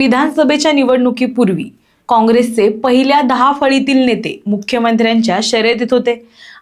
विधानसभेच्या निवडणुकीपूर्वी काँग्रेसचे पहिल्या दहा फळीतील नेते मुख्यमंत्र्यांच्या शर्यतीत होते.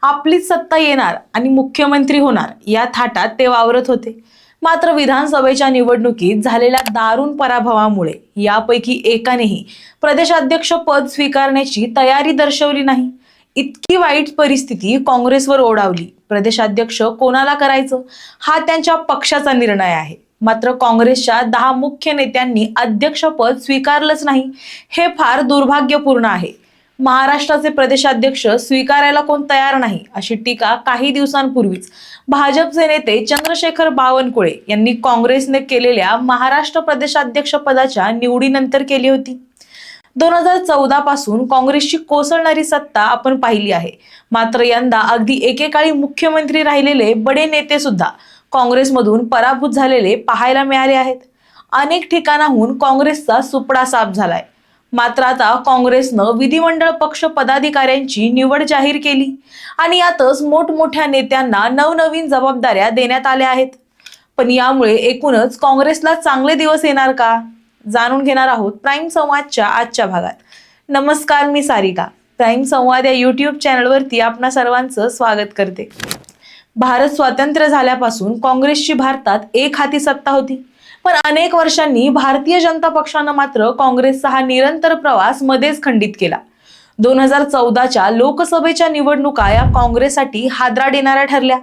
आपलीच सत्ता येणार आणि मुख्यमंत्री होणार या थाटात ते वावरत होते. मात्र विधानसभेच्या निवडणुकीत झालेल्या दारुण पराभवामुळे यापैकी एकानेही प्रदेशाध्यक्ष पद स्वीकारण्याची तयारी दर्शवली नाही. इतकी वाईट परिस्थिती काँग्रेसवर ओढावली. प्रदेशाध्यक्ष कोणाला करायचं? हा त्यांच्या पक्षाचा निर्णय आहे. मात्र काँग्रेसच्या दहा मुख्य नेत्यांनी अध्यक्षपद स्वीकारलंच नाही. हे फार दुर्भाग्यपूर्ण आहे. महाराष्ट्राचे प्रदेशाध्यक्ष स्वीकारायला कोण तयार नाही अशी टीका काही दिवसांपूर्वीच भाजपचे नेते चंद्रशेखर बावनकुळे यांनी काँग्रेसने केलेल्या महाराष्ट्र प्रदेशाध्यक्ष पदाच्या निवडीनंतर केली होती. दोन हजार चौदा पासून काँग्रेसची कोसळणारी सत्ता आपण पाहिली आहे. मात्र यंदा अगदी एकेकाळी मुख्यमंत्री राहिलेले बडे नेते सुद्धा काँग्रेसमधून पराभूत झालेले पाहायला मिळाले आहेत. अनेक ठिकाणाहून काँग्रेसचा सुपडा साफ झालाय. मात्र आता काँग्रेसनं विधिमंडळ पक्ष पदाधिकाऱ्यांची निवड जाहीर केली आणि यातच मोठमोठ्या नेत्यांना नवनवीन जबाबदाऱ्या देण्यात आल्या आहेत. पण यामुळे एकूणच काँग्रेसला चांगले दिवस येणार का? जाणून घेणार आहोत प्राईम संवादच्या आजच्या भागात. नमस्कार मी सारिका. प्राईम संवाद या युट्यूब चॅनलवरती आपणा सर्वांचं स्वागत करते. भारत स्वातंत्र्य झाल्यापासून काँग्रेसची भारतात एक हाती सत्ता होती. पण अनेक वर्षांनी भारतीय जनता पक्षानं मात्र काँग्रेसचा हा निरंतर प्रवास मध्येच खंडित केला. दोन हजार चौदाच्या लोकसभेच्या निवडणुका या काँग्रेससाठी हादरा देणाऱ्या ठरल्या.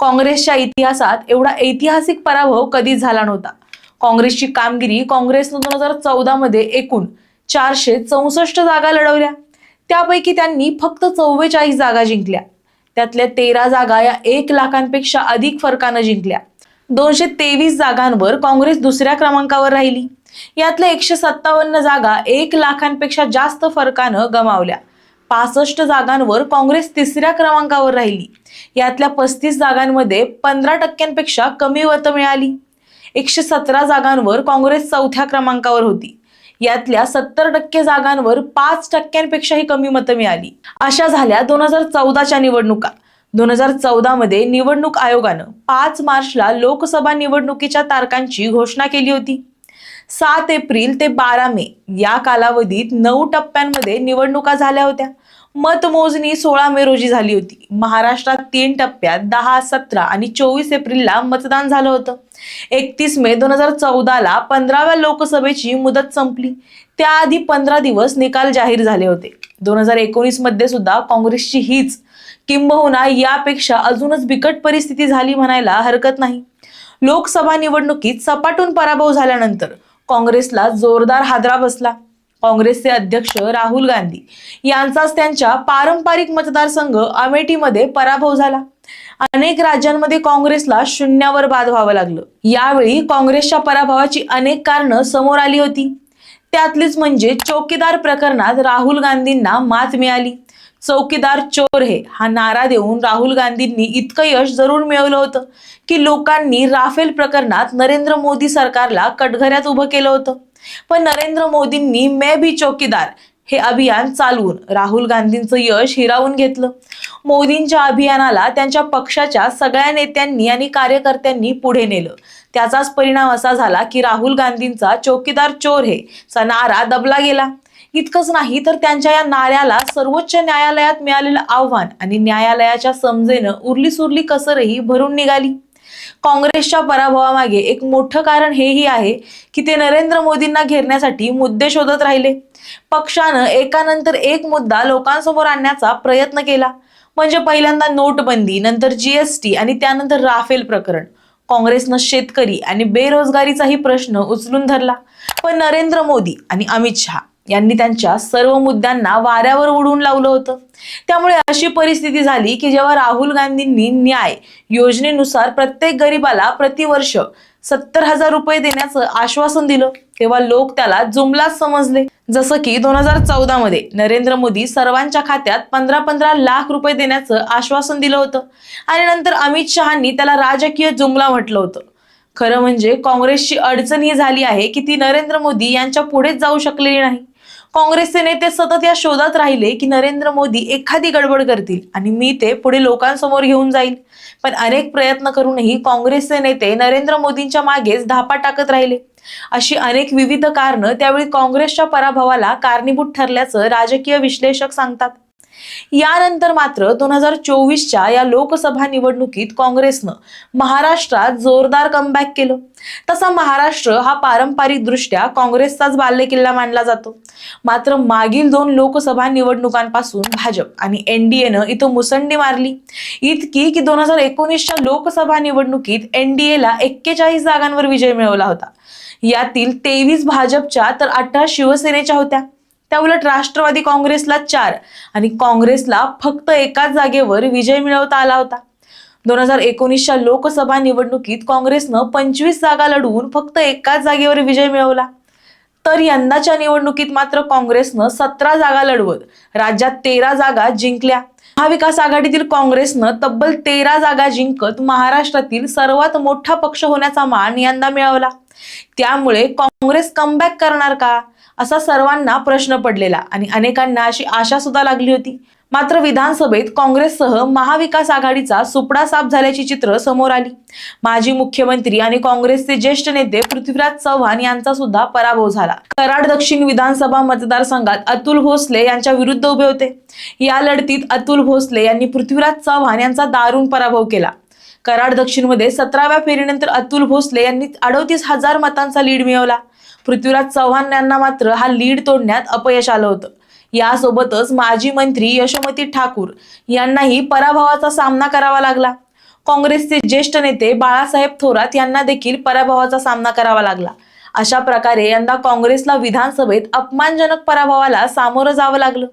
काँग्रेसच्या इतिहासात एवढा ऐतिहासिक पराभव कधीच झाला नव्हता. काँग्रेसची कामगिरी काँग्रेसनं दोन हजार चौदामध्ये एकूण चारशे चौसष्ट जागा लढवल्या. त्यापैकी त्यांनी फक्त चव्वेचाळीस जागा जिंकल्या. त्यातल्या तेरा जागा या एक लाखांपेक्षा अधिक फरकानं जिंकल्या. दोनशे तेवीस जागांवर काँग्रेस दुसऱ्या क्रमांकावर राहिली. यातल्या एकशे सत्तावन्न जागा एक लाखांपेक्षा जास्त फरकानं गमावल्या. पासष्ट जागांवर काँग्रेस तिसऱ्या क्रमांकावर राहिली. यातल्या पस्तीस जागांमध्ये पंधरा टक्क्यांपेक्षा कमी मतं मिळाली. एकशे सतरा जागांवर काँग्रेस चौथ्या क्रमांकावर होती. यातल्या सत्तर टक्के जागांवर पाच टक्क्यांपेक्षाही कमी मतं मिळाली. अशा झाल्या दोन हजार चौदाच्या निवडणुका. दोन हजार चौदामध्ये निवडणूक आयोगानं पाच मार्चला लोकसभा निवडणुकीच्या तारखांची घोषणा केली होती. सात एप्रिल ते बारा मे या कालावधीत नऊ टप्प्यांमध्ये निवडणुका झाल्या होत्या. मतमोजणी सोळा मे रोजी झाली होती. महाराष्ट्रात तीन टप्प्यात दहा सतरा आणि चोवीस एप्रिलला मतदान झालं होतं. एकतीस मे दोन हजार चौदाला पंधराव्या लोकसभेची मुदत संपली. त्याआधी पंधरा दिवस निकाल जाहीर झाले होते. दोन हजार एकोणीसमध्ये सुद्धा काँग्रेसची हीच किंबहुना यापेक्षा अजूनच बिकट परिस्थिती झाली म्हणायला हरकत नाही. लोकसभा निवडणुकीत सपाटून पराभव झाल्यानंतर काँग्रेसला जोरदार हादरा बसला. काँग्रेसचे अध्यक्ष राहुल गांधी यांचाच त्यांच्या पारंपरिक मतदारसंघ अमेठीमध्ये पराभव झाला. अनेक राज्यांमध्ये काँग्रेसला शून्यावर बाद व्हावं लागलं. यावेळी काँग्रेसच्या पराभवाची अनेक कारणं समोर आली होती. त्यातलीच म्हणजे चौकीदार प्रकरणात राहुल गांधींना मात मिळाली. चौकीदार चोर हे हा नारा देऊन राहुल गांधींनी इतकं यश जरूर मिळवलं होतं की लोकांनी राफेल प्रकरणात नरेंद्र मोदी सरकारला कटघऱ्यात उभं केलं होतं. पण नरेंद्र मोदींनी मे बी चौकीदार हे अभियान चालवून राहुल गांधींचं यश हिरावून घेतलं. मोदींच्या अभियानाला त्यांच्या पक्षाच्या सगळ्या नेत्यांनी आणि कार्यकर्त्यांनी पुढे नेलं. त्याचाच परिणाम असा झाला की राहुल गांधींचा चौकीदार चोर हे चा नारा दबला गेला. इतकंच नाही तर त्यांच्या या नाऱ्याला सर्वोच्च न्यायालयात मिळालेलं आव्हान आणि न्यायालयाच्या समजेनं उरली सुरली कसरही भरून निघाली. काँग्रेसच्या पराभवामागे एक मोठं कारण हेही आहे की ते नरेंद्र मोदींना घेरण्यासाठी मुद्दे शोधत राहिले. पक्षानं एकानंतर एक मुद्दा लोकांसमोर आणण्याचा प्रयत्न केला. म्हणजे पहिल्यांदा नोटबंदी नंतर जीएसटी आणि त्यानंतर राफेल प्रकरण. काँग्रेसनं शेतकरी आणि बेरोजगारीचाही प्रश्न उचलून धरला. पण नरेंद्र मोदी आणि अमित शहा यांनी त्यांच्या सर्व मुद्द्यांना वाऱ्यावर उडवून लावलं होतं. त्यामुळे अशी परिस्थिती झाली की जेव्हा राहुल गांधींनी न्याय योजनेनुसार प्रत्येक गरीबाला प्रतिवर्ष सत्तर हजार रुपये देण्याचं आश्वासन दिलं तेव्हा लोक त्याला जुमलाच समजले. जसं की दोन हजार चौदा मध्ये नरेंद्र मोदी सर्वांच्या खात्यात पंधरा पंधरा लाख रुपये देण्याचं आश्वासन दिलं होतं आणि नंतर अमित शहानी त्याला राजकीय जुमला म्हटलं होतं. खरं म्हणजे काँग्रेसची अडचण ही झाली आहे की ती नरेंद्र मोदी यांच्या पुढेच जाऊ शकलेली नाही. काँग्रेसचे नेते सतत या शोधात राहिले की नरेंद्र मोदी एखादी गडबड करतील आणि मी ते पुढे लोकांसमोर घेऊन जाईल. पण अनेक प्रयत्न करूनही काँग्रेसचे नेते नरेंद्र मोदींच्या मागेच धापा टाकत राहिले. अशी अनेक विविध कारणं त्यावेळी काँग्रेसच्या पराभवाला कारणीभूत ठरल्याचं राजकीय विश्लेषक सांगतात. यानंतर मात्र दोन हजार चोवीसच्या या लोकसभा निवडणुकीत काँग्रेसनं महाराष्ट्रात जोरदार कमबॅक केलं. तसा महाराष्ट्र हा पारंपरिक दृष्ट्या काँग्रेसचाच बाल्यकिल्ला मानला जातो. मात्र मागील दोन लोकसभा निवडणुकांपासून भाजप आणि एनडीएनं इथं मुसंडी मारली. इतकी की दोन हजार एकोणीसच्या लोकसभा निवडणुकीत एनडीएला एक्केचाळीस जागांवर विजय मिळवला होता. यातील तेवीस भाजपच्या तर अठरा शिवसेनेच्या होत्या. त्याउलट राष्ट्रवादी काँग्रेसला चार आणि काँग्रेसला फक्त एकाच जागेवर विजय मिळवता आला होता. दोन हजार एकोणीसच्या लोकसभा निवडणुकीत काँग्रेसनं पंचवीस जागा लढवून फक्त एकाच जागेवर विजय मिळवला. तर यंदाच्या निवडणुकीत मात्र काँग्रेसनं सतरा जागा लढवत राज्यात तेरा जागा जिंकल्या. महाविकास आघाडीतील काँग्रेसनं तब्बल तेरा जागा जिंकत महाराष्ट्रातील सर्वात मोठा पक्ष होण्याचा मान यंदा मिळवला. त्यामुळे काँग्रेस कमबॅक करणार का? असा सर्वांना प्रश्न पडलेला आणि अनेकांना अशी आशा सुद्धा लागली होती. मात्र विधानसभेत काँग्रेससह महाविकास आघाडीचा सुपडा साफ झाल्याची चित्र समोर आली. माजी मुख्यमंत्री आणि काँग्रेसचे ज्येष्ठ नेते पृथ्वीराज चव्हाण यांचा सुद्धा पराभव झाला. कराड दक्षिण विधानसभा मतदारसंघात अतुल भोसले यांच्या विरुद्ध उभे होते. या लढतीत अतुल भोसले यांनी पृथ्वीराज चव्हाण यांचा दारुण पराभव केला. कराड दक्षिणमध्ये सतराव्या फेरीनंतर अतुल भोसले यांनी अडोतीस हजार मतांचा लीड मिळवला. पृथ्वीराज चव्हाण यांना मात्र हा लीड तोडण्यात अपयश आलं होतं. यासोबतच माजी मंत्री यशोमती ठाकूर यांनाही पराभवाचा सामना करावा लागला. काँग्रेसचे ज्येष्ठ नेते बाळासाहेब थोरात यांना देखील पराभवाचा सामना करावा लागला. अशा प्रकारे यंदा काँग्रेसला विधानसभेत अपमानजनक पराभवाला सामोरं जावं लागलं.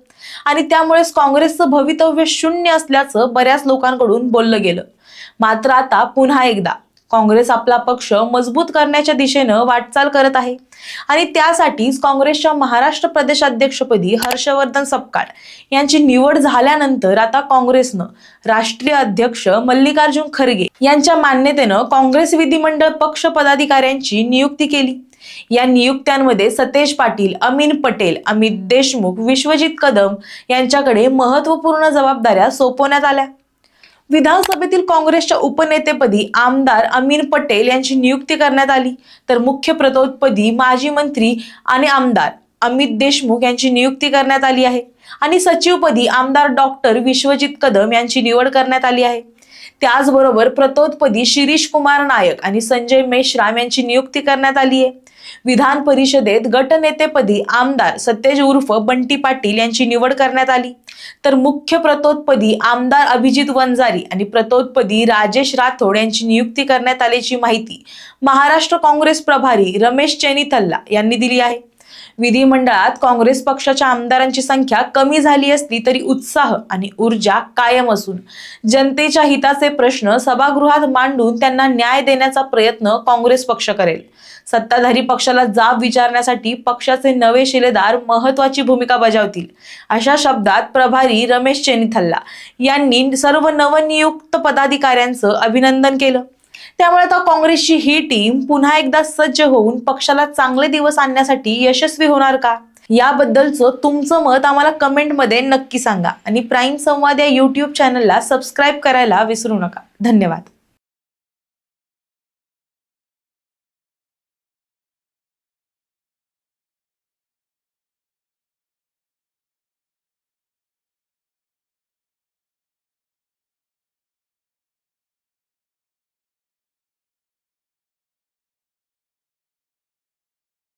आणि त्यामुळेच काँग्रेसचं भवितव्य शून्य असल्याचं बऱ्याच लोकांकडून बोललं गेलं. मात्र आता पुन्हा एकदा काँग्रेस आपला पक्ष मजबूत करण्याच्या दिशेनं वाटचाल करत आहे. आणि त्यासाठीच काँग्रेसच्या महाराष्ट्र प्रदेशाध्यक्षपदी हर्षवर्धन सपकाळ यांची निवड झाल्यानंतर आता काँग्रेसनं राष्ट्रीय अध्यक्ष मल्लिकार्जुन खरगे यांच्या मान्यतेनं काँग्रेस विधिमंडळ पक्ष पदाधिकाऱ्यांची नियुक्ती केली. या नियुक्त्यांमध्ये सतेज पाटील अमीन पटेल अमित देशमुख विश्वजित कदम यांच्याकडे महत्त्वपूर्ण जबाबदाऱ्या सोपवण्यात आल्या. विधानसभेतील काँग्रेसच्या उपनेतेपदी आमदार अमीन पटेल यांची नियुक्ती करण्यात आली. तर मुख्य प्रतोदपदी माजी मंत्री आणि आमदार अमित देशमुख यांची नियुक्ती करण्यात आली आहे. आणि सचिवपदी आमदार डॉक्टर विश्वजित कदम यांची निवड करण्यात आली आहे. त्याचबरोबर प्रतोदपदी शिरीष कुमार नायक आणि संजय मेश्राम यांची नियुक्ती करण्यात आली आहे. विधान परिषदेत गटनेतेपदी आमदार सतेज उर्फ बंटी पाटील यांची निवड करण्यात आली. तर मुख्य प्रतोदपदी आमदार अभिजित वंजारी आणि प्रतोदपदी राजेश राठोड यांची नियुक्ती करण्यात आल्याची माहिती महाराष्ट्र काँग्रेस प्रभारी रमेश चेनिथल्ला यांनी दिली आहे. विधिमंडळात काँग्रेस पक्षाच्या आमदारांची संख्या कमी झाली असली तरी उत्साह आणि ऊर्जा कायम असून जनतेच्या हिताचे प्रश्न सभागृहात मांडून त्यांना न्याय देण्याचा प्रयत्न काँग्रेस पक्ष करेल. सत्ताधारी पक्षाला जाब विचारण्यासाठी पक्षाचे नवे शिलेदार महत्वाची भूमिका बजावतील अशा शब्दात प्रभारी रमेश चेनिथल्ला यांनी सर्व नवनियुक्त पदाधिकाऱ्यांचं अभिनंदन केलं. त्यामुळे आता काँग्रेसची ही टीम पुन्हा एकदा सज्ज होऊन पक्षाला चांगले दिवस आणण्यासाठी यशस्वी होणार का? याबद्दलचं तुमचं मत आम्हाला कमेंटमध्ये नक्की सांगा. आणि प्राईम संवाद या यूट्यूब चॅनलला सबस्क्राईब करायला विसरू नका. धन्यवाद.